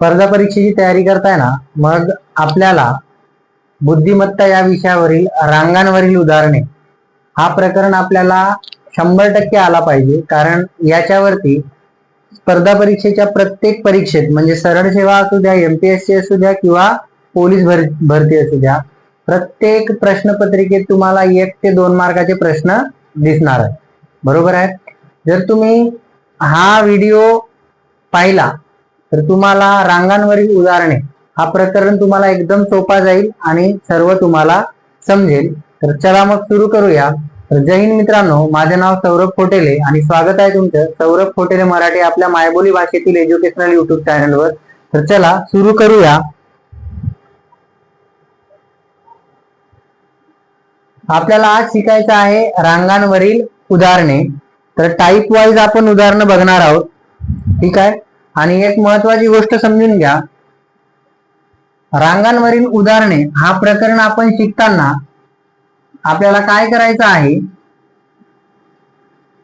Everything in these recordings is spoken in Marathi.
स्पर्धा परीक्षेची तयारी करताय ना मग आपल्याला बुद्धिमत्ता या विषयावरील रांगांवरील उदाहरणे हा प्रकरण आपल्याला शंभर टक्के आला पाहिजे. कारण याच्यावरती स्पर्धा परीक्षेच्या प्रत्येक परीक्षेत म्हणजे सरळ सेवा असू द्या एमपीएससी असू द्या किंवा पोलीस भर भरती असू द्या प्रत्येक प्रश्नपत्रिकेत तुम्हाला एक ते दोन मार्काचे प्रश्न दिसणार आहे बरोबर आहे जर तुम्ही हा व्हिडिओ पाहिला तर तुम्हाला रांगांवरील उदाहरणे हा प्रकरण तुम्हाला एकदम सोपा जाईल आणि सर्व तुम्हाला समजेल. तर चला मग सुरू करूया. तर जय हिंद मित्रांनो माझे नाव सौरभ फोटेले आणि स्वागत आहे तुमचं सौरभ फोटेले मराठी आपल्या मायबोली भाषेतील एज्युकेशनल युट्यूब चॅनलवर तर चला सुरू करूया. आपल्याला आज शिकायचं आहे रांगांवरील उदाहरणे. तर टाईप वाईज आपण उदाहरणं बघणार आहोत. ठीक आहे? आणि एक महत्वाची गोष्ट समजून घ्या. रांगांवरील उदाहरणे हा प्रकरण आपण शिकताना आपल्याला काय करायचं आहे?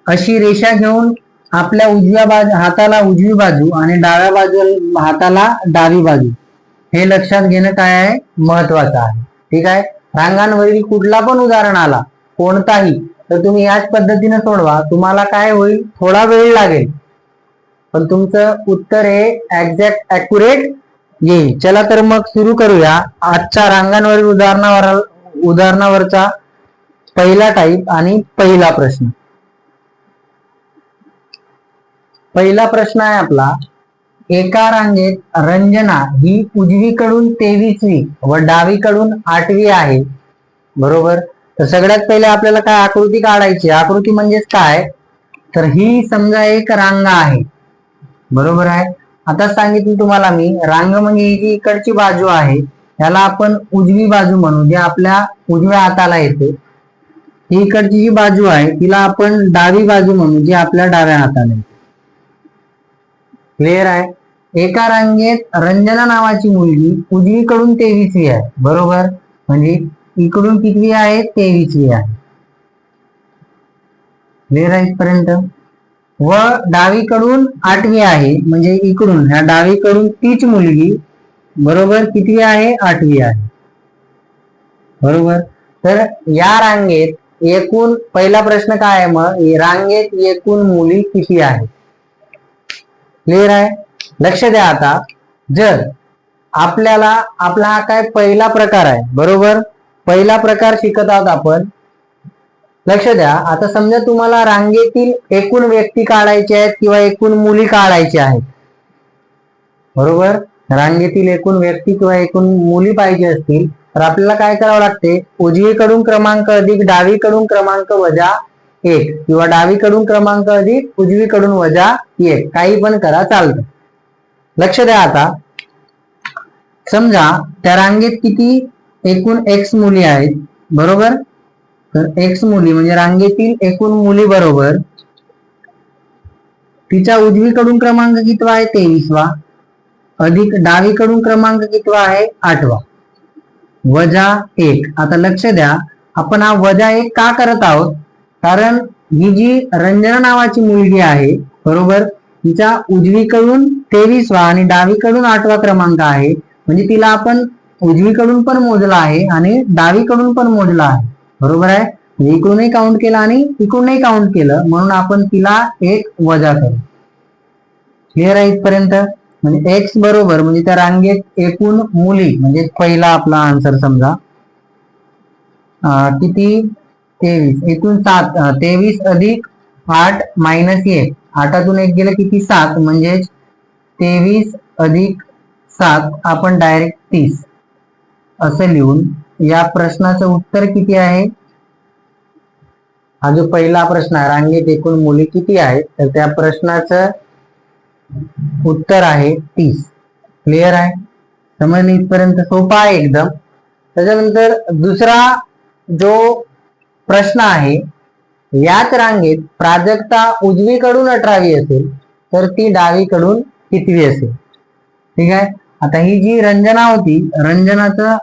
अशी रेषा घेऊन आपल्या उजव्या बाजू हाताला उजवी बाजू आणि डाव्या बाजू हाताला डावी बाजू. हे लक्षात घेणं काय आहे? महत्वाचं आहे. ठीक आहे? रांगांवरील कुठला पण उदाहरण आला कोणताही तर तुम्ही याच पद्धतीने सोडवा. तुम्हाला काय होईल? थोडा वेळ लागेल. पण तुमचं उत्तर हे एक्झॅक्ट अॅक्युरेट येईल. चला तर मग सुरू करूया. आजच्या रांगांवरील उदाहरणावर उदाहरणावरचा पहिला टाईप आणि पहिला प्रश्न. पहिला प्रश्न आहे आपला एका रांगेत रंजना ही उजवीकडून तेवीसवी व डावीकडून आठवी आहे. बरोबर? तर सगळ्यात पहिले आपल्याला काय आकृती काढायची? आकृती म्हणजेच काय? तर ही समजा एक रांग आहे. बरोबर आहे? आता सांगितलं तुम्हाला मी रांग म्हणजे ही जी इकडची बाजू आहे याला आपण उजवी बाजू म्हणू जे आपल्या उजव्या हाताला येते. ही इकडची जी बाजू आहे तिला आपण डावी बाजू म्हणू जी आपल्या डाव्या हाताला येते. क्लिअर आहे? एका रांगेत रंजना नावाची मुलगी उजवीकडून तेवीसवी आहे. बरोबर? म्हणजे इकडून कितवी आहे? तेवीसवी आहे. क्लिअर आहे इथपर्यंत? व डावीकडून आठवी आहे म्हणजे इकडून ह्या डावीकडून तीच मुलगी बरोबर कितवी आहे? आठवी आहे. बरोबर? तर या रांगेत एकूण पहिला प्रश्न काय आहे मग? रांगेत एकूण मुली किती आहेत? क्लिअर आहे? लक्ष द्या आता. जर आपल्याला आपला हा काय पहिला प्रकार आहे बरोबर? पहिला प्रकार शिकत आहोत आपण. लक्ष द्या. आता समजा तुम्हाला रांगेतील एकूण व्यक्ती काढायचे आहेत किंवा एकूण मुली काढायच्या आहेत. बरोबर? रांगेतील एकूण व्यक्ती किंवा एकूण मुली पाहिजे असतील तर आपल्याला काय करावं लागते? उजवीकडून क्रमांक अधिक डावीकडून क्रमांक वजा एक. किंवा डावीकडून क्रमांक अधिक उजवीकडून वजा एक. काही पण करा चालतं. लक्ष द्या आता. समजा त्या रांगेत किती एकूण एक्स मुली आहेत. बरोबर? तर एक्स मुली म्हणजे रांगेतील एकूण मुली बरोबर तिच्या उजवीकडून क्रमांक कितवा आहे? तेवीसवा. अधिक डावीकडून क्रमांक कितवा आहे? आठवा. वजा एक. आता लक्ष द्या. आपण हा वजा एक का करत आहोत? कारण ही जी रंजना नावाची मुलगी आहे बरोबर? तिच्या उजवीकडून तेवीसवा आणि डावीकडून आठवा क्रमांक आहे. म्हणजे तिला आपण उजवीकडून पण मोजला आहे आणि डावीकडून पण मोजला आहे. बरोबर आहे? म्हणजे इकडूनही काउंट केलं आणि इकडूनही काउंट केलं. म्हणून आपण तिला एक वजा करू. क्लिअर आहे इथपर्यंत? म्हणजे एक्स बरोबर म्हणजे त्या रांगेत एकूण मुली म्हणजे पहिला आपला आन्सर समजा. अं, किती? तेवीस. एकूण सात तेवीस अधिक आठ मायनस एक. आठातून एक गेलं किती? सात. म्हणजेच तेवीस अधिक सात आपण डायरेक्ट तीस. असं लिहून या प्रश्नाचं उत्तर किती आहे? हा जो पहिला प्रश्न आहे रांगेत एकूण मुली किती आहेत? तर त्या प्रश्नाचं उत्तर आहे तीस. क्लिअर आहे? समजणे इथपर्यंत? सोपा आहे एकदम. त्याच्यानंतर दुसरा जो प्रश्न आहे याच रांगेत प्राजक्ता उजवीकडून अठरावी असेल तर ती डावीकडून कितवी असेल. ठीक आहे? आता ही जी रंजना होती रंजनाचं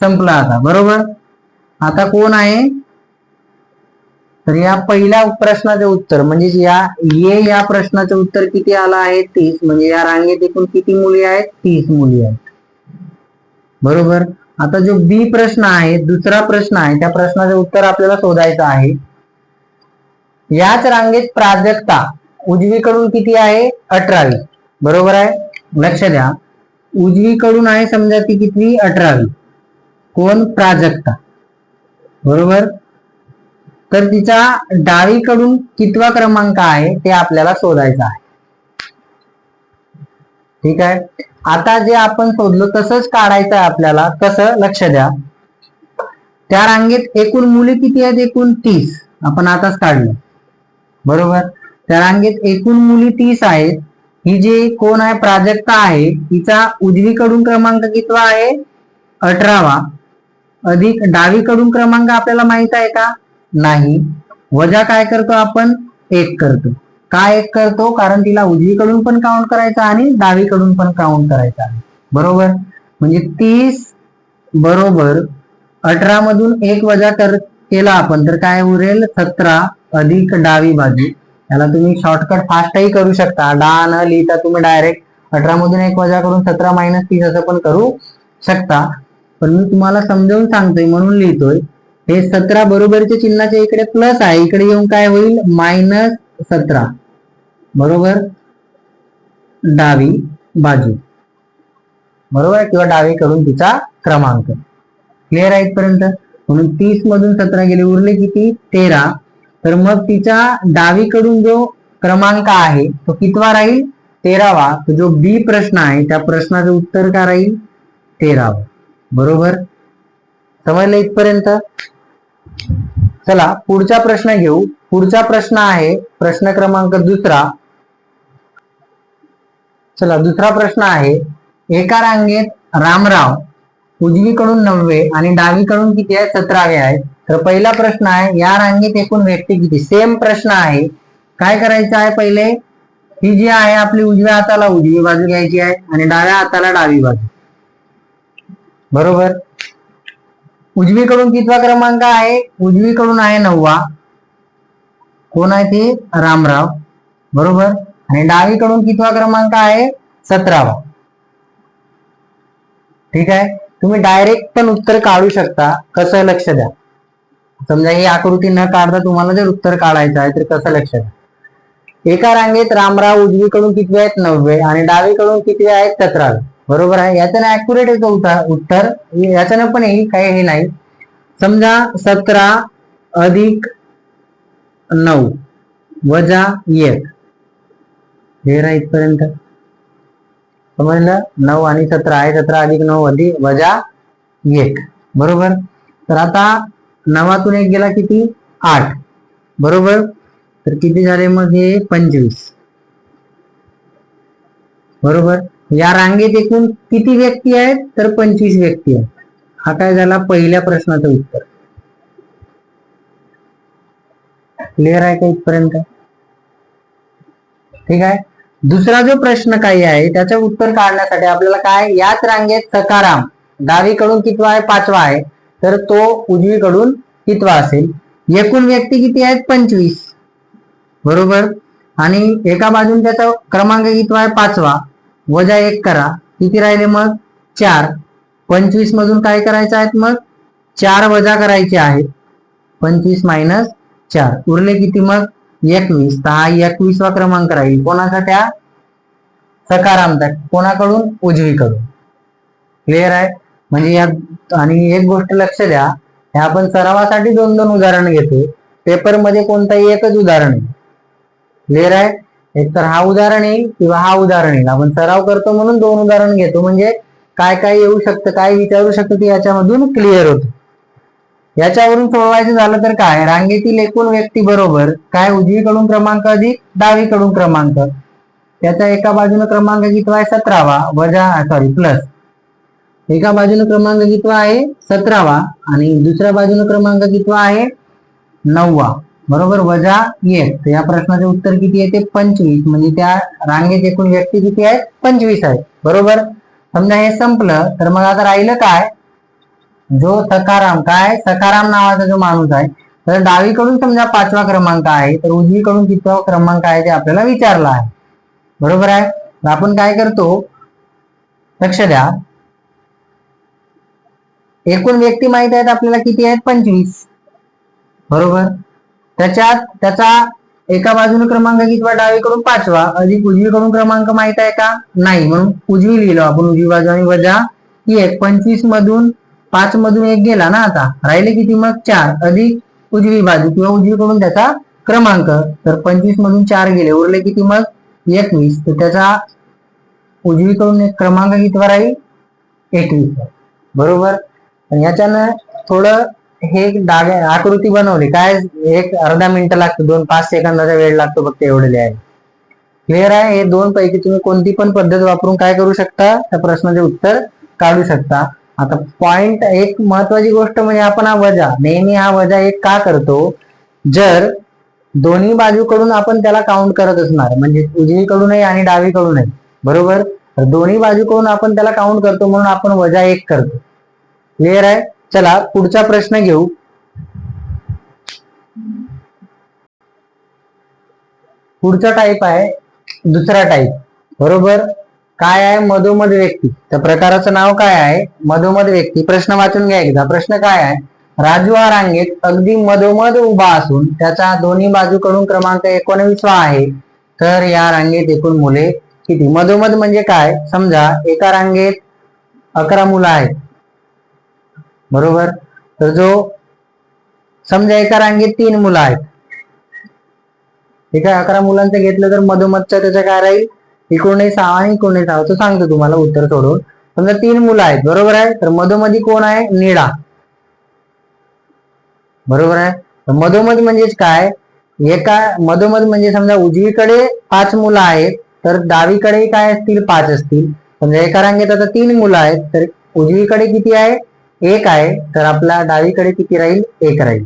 संपलं आता बरोबर? आता कोण आहे? तर या पहिल्या प्रश्नाचे उत्तर म्हणजे या ये या प्रश्नाचं उत्तर किती आलं आहे? तीस. म्हणजे या रांगेत एकूण किती मुली आहेत? तीस मुली आहेत. बरोबर? आता जो बी प्रश्न आहे दुसरा प्रश्न आहे त्या प्रश्नाचं उत्तर आपल्याला शोधायचं आहे. याच रांगेत प्राजक्ता उजवीकडून किती आहे? अठरावी. बरोबर आहे? लक्ष द्या. उजवीकडून आहे समजा ती किती अठरावी. कोण प्राजक्ता? बरोबर? तर तिचा डावीकडून कितवा क्रमांक आहे ते आपल्याला शोधायचं आहे. ठीक आहे? आता जे आपण शोधलो तसंच काढायचं आहे आपल्याला. कसं लक्ष द्या. त्या रांगेत एकूण मुली किती आहेत? एकूण तीस. आपण आताच काढलं. बरोबर? त्या रांगेत एकूण मुली तीस आहेत. ही जी कोण आहे? प्राजक्ता आहे. तिचा उजवीकडून क्रमांक कितवा आहे? अठरावा. अधिक डावीकडून क्रमांक आपल्याला माहीत आहे का? नाही. वजा काय करतो आपण? एक करतो. का एक करतो? कारण तिला उजवीकडून पण काउंट करायचं आणि डावीकडून पण काउंट करायचा आहे. बरोबर? म्हणजे तीस बरोबर अठरा मधून एक वजा कर केला आपण तर काय उरेल? सतरा अधिक डावी बाजू. याला तुम्ही शॉर्टकट फास्टही करू शकता. डा न लिहिता तुम्ही डायरेक्ट अठरा मधून एक वजा करून सतरा मायनस तीस असं पण करू शकता. पण मी तुम्हाला समजावून सांगतोय म्हणून लिहितोय. हे सतरा बरोबरच्या चिन्हाच्या इकडे प्लस आहे. इकडे येऊन काय होईल? मायनस सतरा. बरोबर? डावी बाजू. बरोबर? किंवा डावीकडून तिचा क्रमांक. क्लिअर आहे इथपर्यंत? म्हणून तीस मधून सतरा गेले. उरले किती? तेरा. तर मग तिच्या डावीकडून जो क्रमांक आहे तो कितवा राहील? तेरावा. जो बी प्रश्न आहे त्या प्रश्नाचं उत्तर काय राहील? तेरावा. बरोबर? समजलं इथपर्यंत. चला पुढचा प्रश्न घेऊ. पुढचा प्रश्न आहे प्रश्न क्रमांक दुसरा. चला दुसरा प्रश्न आहे एका रांगेत रामराव उजवीकडून नववे आणि डावीकडून किती आहे? सतरावे आहे. तर पहिला प्रश्न आहे या रांगेत एकूण व्यक्ती किती? सेम प्रश्न आहे. काय करायचं आहे पहिले? ही जी आहे आपली उजव्या हाताला उजवी बाजू घ्यायची आहे आणि डाव्या हाताला डावी बाजू. बरोबर? उजवीकडून कितवा क्रमांक आहे? उजवीकडून आहे नववा. कोण आहे ते? रामराव. बरोबर? आणि डावीकडून कितवा क्रमांक आहे? सतरावा. ठीक आहे? तुम्ही डायरेक्ट पण उत्तर काढू शकता. कसं लक्ष द्या. समजा ही आकृती न काढता तुम्हाला जर उत्तर काढायचं आहे तर कसं लक्ष द्या. एका रांगेत रामराव उजवीकडून कितवे आहेत? नववे. आणि डावीकडून कितवे आहेत? सतरावे. बरोबर आहे? याच्यानं अॅक्युरेट येतं उत्तर उत्तर याच्यानं पण हे काही हे नाही. समजा सतरा अधिक नऊ वजा एक. तेरा इथपर्यंत. समजलं? नऊ आणि सतरा आहे सतरा अधिक नऊ अधिक वजा एक. बरोबर? तर आता नवातून एक गेला किती? आठ. बरोबर? तर किती झाले मग हे? पंचवीस. बरोबर? या रांगेत एकूण किती व्यक्ती आहेत? तर पंचवीस व्यक्ती आहेत. हा काय झाला? पहिल्या प्रश्नाचं उत्तर. क्लिअर आहे का इथपर्यंत? ठीक आहे. दुसरा जो प्रश्न काही आहे त्याचं उत्तर काढण्यासाठी आपल्याला काय? याच रांगेत सकाराम डावीकडून कितवा आहे? पाचवा आहे. तर तो उजवीकडून कितवा असेल? एकूण व्यक्ती किती आहेत? पंचवीस. बरोबर? आणि एका बाजून त्याचा क्रमांक कितवा आहे? पाचवा. वजा एक करा. किती राहिले मग? चार. पंचवीस मधून काय करायचं आहेत मग? चार वजा करायचे आहेत पंचवीस मायनस चार. उरले किती मग? एकवीस. तर हा एकवीसवा क्रमांक राहील. कोणाचा त्या सकारांतर कोणाकडून? उजवीकडून. क्लिअर आहे? म्हणजे या आणि एक गोष्ट लक्ष द्या. हे आपण सरावासाठी दोन दोन उदाहरण घेतो पेपरमध्ये कोणताही एकच उदाहरण आहे. क्लिअर आहे? एक तर हा उदाहरण येईल किंवा हा उदाहरण येईल. आपण सराव करतो म्हणून दोन उदाहरण घेतो. म्हणजे काय काय येऊ शकतं काय विचारू शकतं ते याच्यामधून क्लिअर होतं. याच्यावरून सोडवायचं झालं तर काय? रांगेतील एकूण व्यक्ती बरोबर काय उजवीकडून क्रमांक अधिक डावीकडून क्रमांक? त्याचा एका बाजूने क्रमांक कितवा आहे सतरावा वजा सॉरी प्लस एका बाजूने क्रमांक कितवा आहे सतरावा आणि दुसऱ्या बाजूने क्रमांक कितवा आहे नववा. बरोबर वजा एक तर या प्रश्नाचे उत्तर किती येते पंचवीस. म्हणजे त्या रांगेत एकूण व्यक्ती किती आहेत? पंचवीस आहेत. बरोबर? समजा हे संपलं तर मग आता राहिलं काय? जो सकाराम काय? सकाराम नावाचा जो माणूस आहे. तर डावीकडून समजा पाचवा क्रमांक आहे तर उजवीकडून कितवा क्रमांक आहे ते आपल्याला विचारला आहे. बरोबर आहे? तर आपण काय करतो? लक्ष द्या. एकूण व्यक्ती माहीत आहेत आपल्याला किती आहेत? पंचवीस. बरोबर? त्याच्यात त्याचा एका बाजूने क्रमांक कितवा डावीकडून पाचवा. अधिक उजवीकडून क्रमांक माहीत आहे का? नाही. म्हणून उजवी लिहिलो आपण उजवी बाजू आणि वजा एक. पंचवीस मधून पाच मधून एक गेला ना आता? राहिले किती मग? चार. अधिक उजवी बाजू किंवा उजवीकडून त्याचा क्रमांक. तर पंचवीस मधून चार गेले. उरले किती मग? एकवीस. तर त्याचा उजवीकडून एक क्रमांक कितवा राहील? एकवीस. बरोबर? याच्यानं थोडं हे डाव्या आकृती बनवली. काय एक अर्धा मिनिट लागतो दोन पाच सेकंदाचा वेळ लागतो फक्त एवढे लिहायला. क्लिअर आहे? हे दोन पैकी तुम्ही कोणती पण पद्धत वापरून काय करू शकता? त्या प्रश्नाचे उत्तर काढू शकता. आता पॉइंट एक महत्वाची गोष्ट म्हणजे आपण हा वजा नेहमी हा वजा एक का करतो? जर दोन्ही बाजूकडून आपण त्याला काउंट करत असणार म्हणजे उजवीकडूनही आणि डावीकडूनही बरोबर? तर दोन्ही बाजूकडून आपण त्याला काउंट करतो म्हणून आपण वजा एक करतो. क्लिअर आहे? चला पुढचा प्रश्न घेऊ. पुढचा टाईप आहे दुसरा टाईप बरोबर? काय आहे मधोमध व्यक्ती? त्या प्रकाराचं नाव काय आहे? मधोमध व्यक्ती. प्रश्न वाचून घ्या एकदा. प्रश्न काय आहे? राजू हा रांगेत अगदी मधोमध उभा असून त्याचा दोन्ही बाजूकडून क्रमांक एकोणवीसवा आहे. तर या रांगेत एकूण मुले किती? मधोमध म्हणजे काय? समजा एका रांगेत अकरा मुलं आहेत. बरोबर? तर जो समजा एका रांगेत तीन मुलं आहेत. ठीक आहे? अकरा मुलांचं घेतलं तर मधोमधचा त्याच्या काय राहील? एकोणीसावा आणि एकोणीसावा तो सांगतो तुम्हाला उत्तर सोडून. समजा तीन मुलं आहेत. बरोबर आहे? तर मधोमधी कोण आहे? निळा. बरोबर आहे? तर मधोमध म्हणजेच काय? एका मधोमध म्हणजे समजा उजवीकडे पाच मुलं आहेत तर डावीकडे काय असतील? पाच असतील. समजा एका रांगेत आता तीन मुलं आहेत तर उजवीकडे किती आहे? एक आहे तर आपला डावीकडे किती राहील? एक राहील.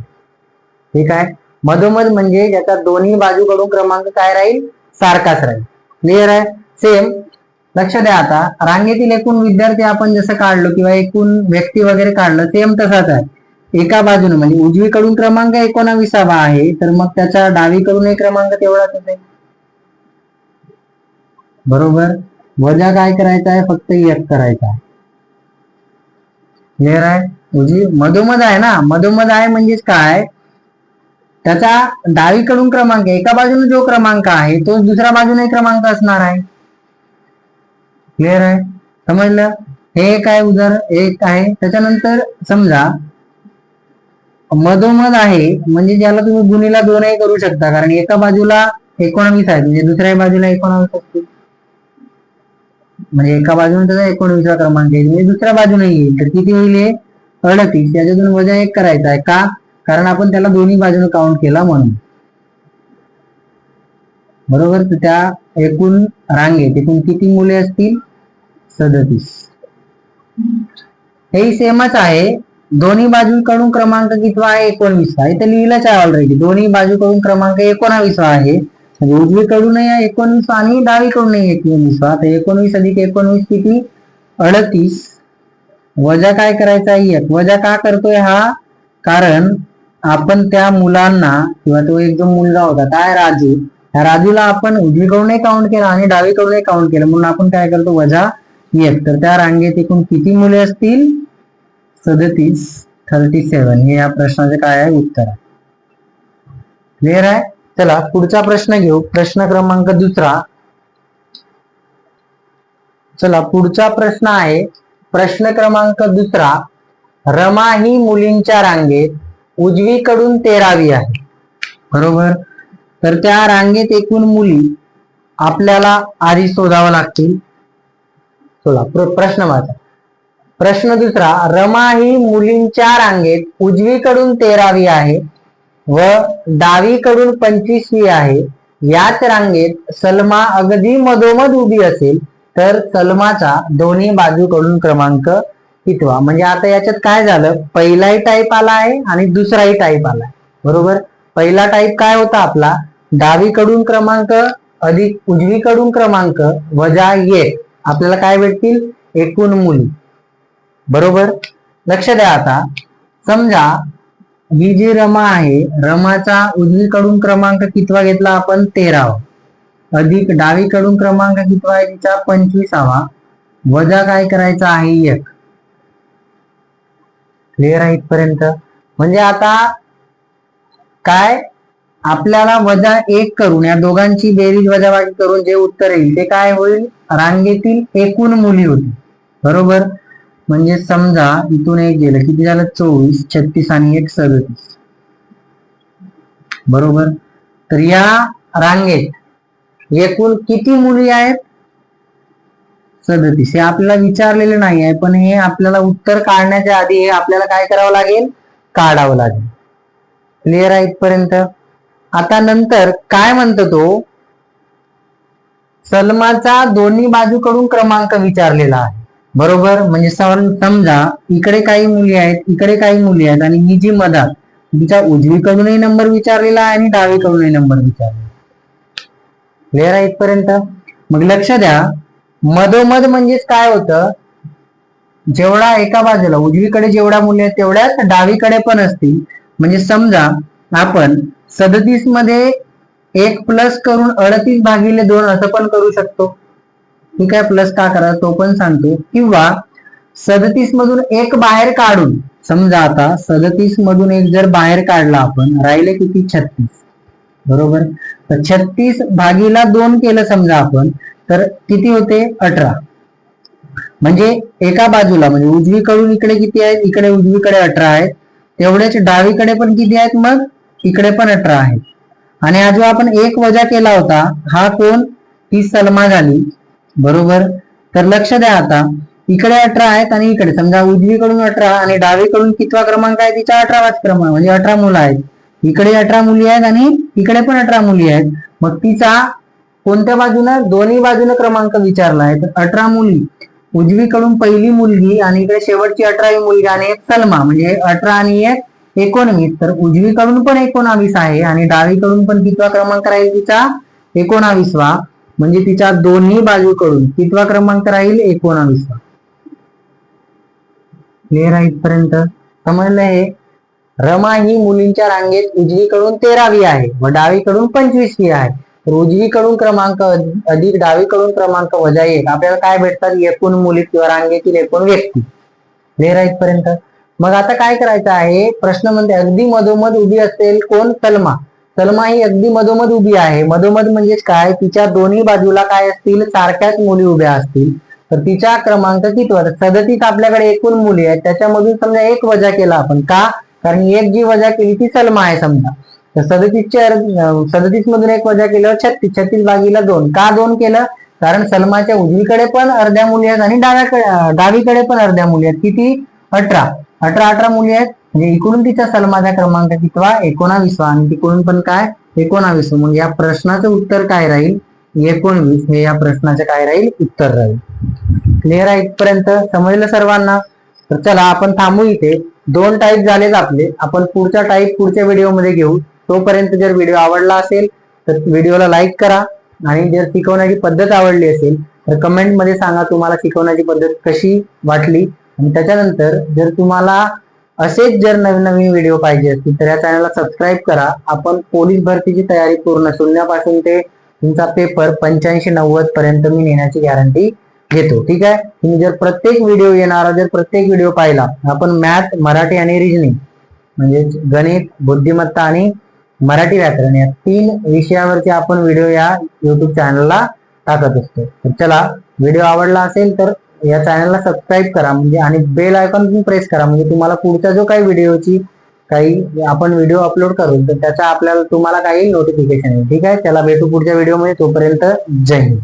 ठीक आहे? मधोमध म्हणजे ज्याचा दोन्ही बाजूकडून क्रमांक काय राहील? सारखाच राहील. क्लिअर आहे? सेम लक्ष द्या आता. रांगेतील एकूण विद्यार्थी आपण जसं काढलो किंवा एकूण व्यक्ती वगैरे काढलं सेम तसाच आहे. एका बाजूने म्हणजे उजवीकडून क्रमांक एकोणाविसावा आहे तर मग त्याचा डावीकडून क्रमांक तेवढाच असेल बरोबर? वजा काय करायचा आहे? फक्त एक करायचा आहे. क्लिअर आहे? उजवी मधोमध आहे ना? मधोमध आहे म्हणजेच काय? त्याचा डावीकडून क्रमांक एका बाजूने जो क्रमांक आहे तो दुसऱ्या बाजूने क्रमांक असणार आहे. क्लिअर आहे? समजलं? हे एक आहे उदाहरण एक आहे. त्याच्यानंतर समजा मधोमध आहे म्हणजे ज्याला तुम्ही गुणीला दोनही करू शकता कारण एका बाजूला एकोणावीस आहे म्हणजे दुसऱ्या बाजूला एकोणावीस असतील. म्हणजे एका बाजूने त्याचा एकोणवीसवा क्रमांक येईल म्हणजे दुसऱ्या बाजूने येईल. तर किती होईल हे? अडतीस. त्याच्यातून वजा एक करायचा आहे का? कारण आपण त्याला दोन्ही बाजूने काउंट केला म्हणून. बरोबर? तर त्या एकूण रांगेत एकूण किती मुले असतील? सदतीस. हे सेमच आहे. दोन्ही बाजूकडून क्रमांक कितवा आहे? एकोणवीसवा इथे लिहिलंच आहे ऑलरेडी दोन्ही बाजूकडून क्रमांक एकोणावीसवा आहे. म्हणजे उजवीकडूनही एकोणवीस आणि डावीकडूनही एकोणवीसवा आता एकोणवीस अधिक एकोणवीस किती? अडतीस. वजा काय करायचा आहे? एक. वजा का करतोय हा? कारण आपण त्या मुलांना किंवा तो एक जो मुलगा होता काय राजू? त्या राजूला आपण उजवीकडूनही काउंट केला आणि डावीकडूनही काउंट केलं. म्हणून आपण काय करतो? वजा एक. तर त्या रांगेत एकूण किती मुले असतील? सदतीस. थर्टी सेवन हे या प्रश्नाचे काय आहे? उत्तर आहे. क्लिअर आहे? चला पुढचा प्रश्न घेऊ. प्रश्न क्रमांक दुसरा. चला पुढचा प्रश्न आहे. प्रश्न क्रमांक दुसरा. रमा ही मुलींच्या रांगेत उजवीकडून तेरावी आहे. बरोबर? तर त्या रांगेत एकूण मुली आपल्याला आधी शोधावं लागतील. चला प्रश्न माझा प्रश्न दुसरा. रमा ही मुलींच्या रांगेत उजवीकडून तेरावी आहे. व डावीकडून पंचवीसवी आहे. याच रांगेत सलमा अगदी मधोमध उभी असेल तर सलमाचा दोन्ही बाजूकडून क्रमांक कितवा म्हणजे आता याच्यात काय झालं? पहिलाही टाईप आला आहे आणि दुसराही टाईप आला बरोबर? पहिला टाईप काय होता आपला? डावीकडून क्रमांक अधिक उजवीकडून क्रमांक वजा एक. आपल्याला काय भेटतील? एकूण मुली. बरोबर? लक्ष द्या आता. समजा ही जी रमा आहे रमाचा उजवीकडून क्रमांक कितवा घेतला आपण? तेरावा. अधिक डावीकडून क्रमांक कितवा आहे तिचा? पंचवीसावा. वजा काय करायचा आहे? एक. क्लिअर आहे इथपर्यंत? म्हणजे आता काय? आपल्याला वजा एक करून या दोघांची बेरीज वजाबाकी करून जे उत्तर येईल ते काय होईल? रांगेतील एकूण मुली होती. बरोबर? म्हणजे समजा इथून एक गेलं किती झालं? चोवीस छत्तीस आणि एक सदतीस. बरोबर? तर या रांगेत एकूण किती मुली आहेत? सदतीस. हे आपल्याला विचारलेले नाही आहे पण हे आपल्याला उत्तर काढण्याच्या आधी हे आपल्याला काय करावं लागेल? काढावं लागेल. क्लिअर आहे इथपर्यंत? आता नंतर काय म्हणतो तो? सलमाचा दोन्ही बाजूकडून क्रमांक विचारलेला आहे. बरोबर? म्हणजे समजा इकडे काही मुली आहेत इकडे काही मुली आहेत आणि ही जी मधात तिच्या उजवीकडूनही नंबर विचारलेला आहे आणि डावीकडूनही नंबर विचारलेला क्लिअर आहे इथपर्यंत? मग लक्ष द्या. मधोमध म्हणजेच काय होतं? जेवढा एका बाजूला उजवीकडे जेवढ्या मुली आहेत तेवढ्याच डावीकडे पण असतील. म्हणजे समजा आपण सदतीसमध्ये एक प्लस करून अडतीस भागिले दोन असं पण करू शकतो. ठीक आहे प्लस का करा तो पण सांगतो. किंवा सदतीस मधून एक बाहेर काढून समजा आता सदतीस मधून एक जर बाहेर काढला आपण राहिले किती? छत्तीस. बरोबर? तर छत्तीस भागीला दोन केलं समजा आपण तर किती होते? अठरा. म्हणजे एका बाजूला म्हणजे उजवीकडून इकडे किती आहेत? इकडे उजवीकडे अठरा आहेत. तेवढेच डावीकडे पण किती आहेत? मग इकडे पण अठरा आहेत. आणि हा जो आपण एक वजा केला होता हा कोण? ही सलमा झाली. बरोबर? तर लक्ष द्या आता. इकडे अठरा आहेत आणि इकडे. समजा उजवीकडून अठरा आणि डावीकडून कितवा क्रमांक आहे? तिचा अठरावाच क्रमांक म्हणजे अठरा मुलं आहेत. इकडे अठरा मुली आहेत आणि इकडे पण अठरा मुली आहेत. मग तिचा कोणत्या बाजूनं? दोन्ही बाजूनं क्रमांक विचारला आहे. तर अठरा मुली. उजवीकडून पहिली मुलगी आणि इकडे शेवटची अठरावी मुलगी आणि एक सलमा म्हणजे अठरा आणि एक एकोणवीस. तर उजवीकडून पण एकोणावीस आहे आणि डावीकडून पण कितवा क्रमांक राहील तिचा? एकोणावीसवा. म्हणजे तिच्या दोन्ही बाजूकडून कितवा क्रमांक राहील एकोणावीसवा क्लिअर आहे इथपर्यंत? समजलं हे? रमा ही मुलींच्या रांगेत उजवीकडून तेरावी आहे व डावीकडून पंचवीसवी आहे. तर उजवीकडून क्रमांक अधिक डावीकडून क्रमांक वजा एक. आपल्याला काय भेटतात? एकूण मुली किंवा रांगेतील एकूण व्यक्ती. क्लिअर आहे इथपर्यंत? मग आता काय करायचं आहे? प्रश्न म्हणते अगदी मधोमध उभी असेल कोण? सलमा. सलमा ही अगदी मधोमध उभी आहे. मधोमध म्हणजेच काय? तिच्या दोन्ही बाजूला काय असतील? सारख्याच मुली उभ्या असतील. तर तिच्या क्रमांक कितवर सदतीत सदतीस आपल्याकडे एकूण मुली आहेत. त्याच्यामधून समजा एक वजा केला आपण. का? कारण एक जी वजा केली ती सलमा आहे समजा. तर सदतीसच्या सदतीस मधून एक वजा केल्यावर छत्तीस. छत्तीस भागीला दोन. का दोन केलं? कारण सलमाच्या उजवीकडे पण अर्ध्या मुली आहेत आणि डाव्याकडे डावीकडे पण अर्ध्या मुली आहेत. किती? अठरा. अठरा अठरा मुली आहेत. म्हणजे इकडून तिचा सलमाचा क्रमांक कितवा एकोणावीसवा आणि तिकडून पण काय? एकोणावीस. म्हणजे या प्रश्नाचं उत्तर काय राहील? एकोणवीस. हे या प्रश्नाचं काय राहील? उत्तर राहील. क्लिअर आहे इथपर्यंत? समजलं सर्वांना? तर चला आपण थांबू इथे. दोन टाईप झालेच आपले. आपण पुढचा टाईप पुढच्या व्हिडिओमध्ये घेऊ. तोपर्यंत जर व्हिडिओ आवडला असेल तर व्हिडिओला लाईक करा. आणि जर शिकवण्याची पद्धत आवडली असेल तर कमेंटमध्ये सांगा तुम्हाला शिकवण्याची पद्धत कशी वाटली. आणि त्याच्यानंतर जर तुम्हाला असेच जर नवीन नवीन व्हिडिओ पाहिजे असतील तर या चॅनलला सबस्क्राईब करा. आपण पोलीस भरतीची तयारी पूर्ण शून्यापासून ते तुमचा पेपर पंच्याऐंशी नव्वद पर्यंत मी नेण्याची गॅरंटी घेतो. ठीक आहे? तुम्ही जर प्रत्येक व्हिडिओ येणारा जर प्रत्येक व्हिडिओ पाहिला आपण मॅथ मराठी आणि रिजनिंग म्हणजे गणित बुद्धिमत्ता आणि मराठी व्याकरण या तीन विषयावरचे आपण व्हिडिओ या युट्यूब चॅनलला टाकत असतो. तर चला व्हिडिओ आवडला असेल तर या चॅनलला सबस्क्राईब करा. म्हणजे आणि बेल आयकॉन पण प्रेस करा. म्हणजे तुम्हाला पुढच्या जो काही व्हिडिओची काही आपण व्हिडिओ अपलोड करू तर त्याचा आपल्याला तुम्हाला काही नोटिफिकेशन येईल. ठीक आहे? त्याला भेटू पुढच्या व्हिडिओमध्ये तोपर्यंत जय हिंद.